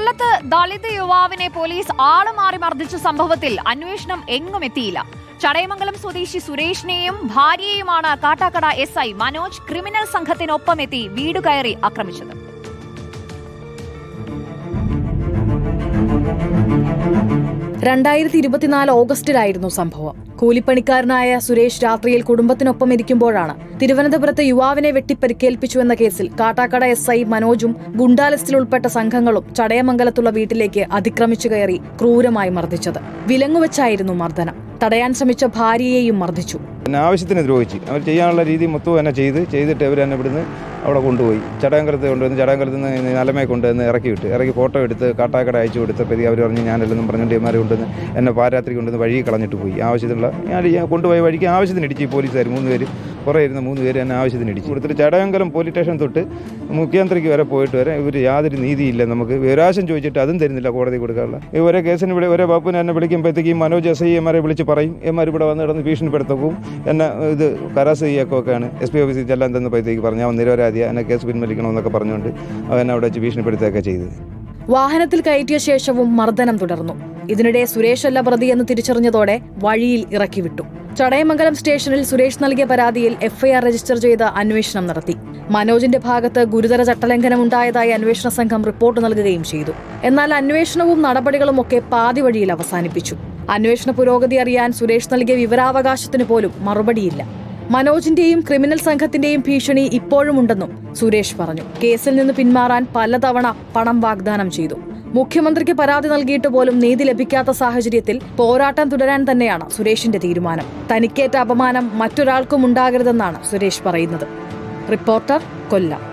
കൊല്ലത്ത് ദളിത് യുവാവിനെ പോലീസ് ആളുമാറി മർദ്ദിച്ച സംഭവത്തിൽ അന്വേഷണം എങ്ങും എത്തിയില്ല. ചടയമംഗലം സ്വദേശി സുരേഷിനെയും ഭാര്യയെയുമാണ് Kattakkada S I Manoj criminal സംഘത്തിനൊപ്പം എത്തി വീട് കയറി ആക്രമിച്ചത്. രണ്ടായിരത്തി ഇരുപത്തിനാല് ഓഗസ്റ്റിലായിരുന്നു സംഭവം. കൂലിപ്പണിക്കാരനായ സുരേഷ് രാത്രിയിൽ കുടുംബത്തിനൊപ്പം ഇരിക്കുമ്പോഴാണ് തിരുവനന്തപുരത്ത് യുവാവിനെ വെട്ടിപ്പരിക്കേൽപ്പിച്ചു എന്ന കേസിൽ കാട്ടാക്കട എസ് ഐ മനോജും ഗുണ്ടാലിസ്റ്റിൽ ഉൾപ്പെട്ട സംഘങ്ങളും ചടയമംഗലത്തുള്ള വീട്ടിലേക്ക് അതിക്രമിച്ചു കയറി ക്രൂരമായി മർദ്ദിച്ചത്. വിലങ്ങുവെച്ചായിരുന്നു മർദ്ദനം. തടയാൻ ശ്രമിച്ച ഭാര്യയെയും മർദ്ദിച്ചു. ആവശ്യത്തിന് ദ്രോഹിച്ച്. അവർ ചെയ്യാനുള്ള രീതി മൊത്തം എന്നെ ചെയ്ത് ചെയ്തിട്ട് അവർ എന്നെ ഇവിടുന്ന് അവിടെ കൊണ്ടുപോയി. ചടയങ്കലത്ത് കൊണ്ടുവന്ന് ചടയങ്കലത്ത് നിന്ന് നിലമേ കൊണ്ടുവന്ന് ഇറക്കി വിട്ട് ഇറക്കി ഫോട്ടോ എടുത്ത് കാട്ടാക്കട അയച്ചു കൊടുത്തപ്പോൾ അവർ പറഞ്ഞ് ഞാനല്ലെന്നും പറഞ്ഞുകൊണ്ട് ഇമാരെ കൊണ്ടുവന്ന് എന്നെ പാരാത്രി കൊണ്ടുവന്ന് വഴി കളഞ്ഞിട്ട് പോയി. ആവശ്യത്തിനുള്ള ഞാൻ കൊണ്ടുപോയ വഴിക്ക് ആവശ്യത്തിന് ഇടിച്ച് പോലീസുകാർ മൂന്ന് പേര് കുറേ ഇരുന്ന മൂന്ന് പേര് തന്നെ ആവശ്യത്തിന് ഇടിച്ചു. കൊടുത്തിട്ട് ചടയങ്കലം പോലീസ് സ്റ്റേഷൻ തൊട്ട് മുഖ്യമന്ത്രിക്ക് വരെ പോയിട്ട് വരെ ഇവർ യാതൊരു നീതിയില്ല നമുക്ക്. വിവരാശം ചോദിച്ചിട്ട് അതും തരുന്നില്ല കോടതി കൊടുക്കാനുള്ള. ഈ ഒരേ കേസിന് ഇവിടെ ഒരേ ബാപ്പുവിനെ എന്നെ വിളിക്കുമ്പോഴത്തേക്ക് ഈ മനോജ് എസ് ഐ എമാരെ വിളിച്ച് പറയും. എമാർ ഇവിടെ വന്ന് കിടന്ന് ഭീഷണിപ്പെടുത്തവും എന്നെ ഇത് കരാസ് ചെയ്യാക്കൊക്കെയാണ് എസ് പി ഓഫീസിൽ ചെല്ലാൻ തന്നപ്പോഴത്തേക്ക് പറഞ്ഞു അവൻ നിരപരാധിയ എന്നെ കേസ് പിൻവലിക്കണമെന്നൊക്കെ പറഞ്ഞുകൊണ്ട് അവൻ അവിടെ വെച്ച് ഭീഷണിപ്പെടുത്തുകയൊക്കെ ചെയ്ത്. വാഹനത്തിൽ കയറ്റിയ ശേഷവും മർദ്ദനം തുടർന്നു. ഇതിനിടെ സുരേഷ് അല്ല പ്രതി എന്ന് തിരിച്ചറിഞ്ഞതോടെ വഴിയിൽ ഇറക്കിവിട്ടു ചടയമംഗലം സ്റ്റേഷനിൽ സുരേഷ് നൽകിയ പരാതിയിൽ എഫ്ഐആർ രജിസ്റ്റർ ചെയ്ത് അന്വേഷണം നടത്തി. മനോജിന്റെ ഭാഗത്ത് ഗുരുതര ചട്ടലംഘനം ഉണ്ടായതായി അന്വേഷണ സംഘം റിപ്പോർട്ട് നൽകുകയും ചെയ്തു. എന്നാൽ അന്വേഷണവും നടപടികളും ഒക്കെ പാതി വഴിയിൽ അവസാനിപ്പിച്ചു. അന്വേഷണ പുരോഗതി അറിയാൻ സുരേഷ് നൽകിയ വിവരാവകാശത്തിന് പോലും മറുപടിയില്ല. മനോജിന്റെയും ക്രിമിനൽ സംഘത്തിന്റെയും ഭീഷണി ഇപ്പോഴുമുണ്ടെന്നും സുരേഷ് പറഞ്ഞു. കേസിൽ നിന്ന് പിന്മാറാൻ പലതവണ പണം വാഗ്ദാനം ചെയ്തു. മുഖ്യമന്ത്രിക്ക് പരാതി നൽകിയിട്ട് പോലും നീതി ലഭിക്കാത്ത സാഹചര്യത്തിൽ പോരാട്ടം തുടരാൻ തന്നെയാണ് സുരേഷിന്റെ തീരുമാനം. തനിക്കേറ്റ അപമാനം മറ്റൊരാൾക്കും ഉണ്ടാകരുതെന്നാണ് സുരേഷ് പറയുന്നത്. റിപ്പോർട്ടർ കൊല്ലം.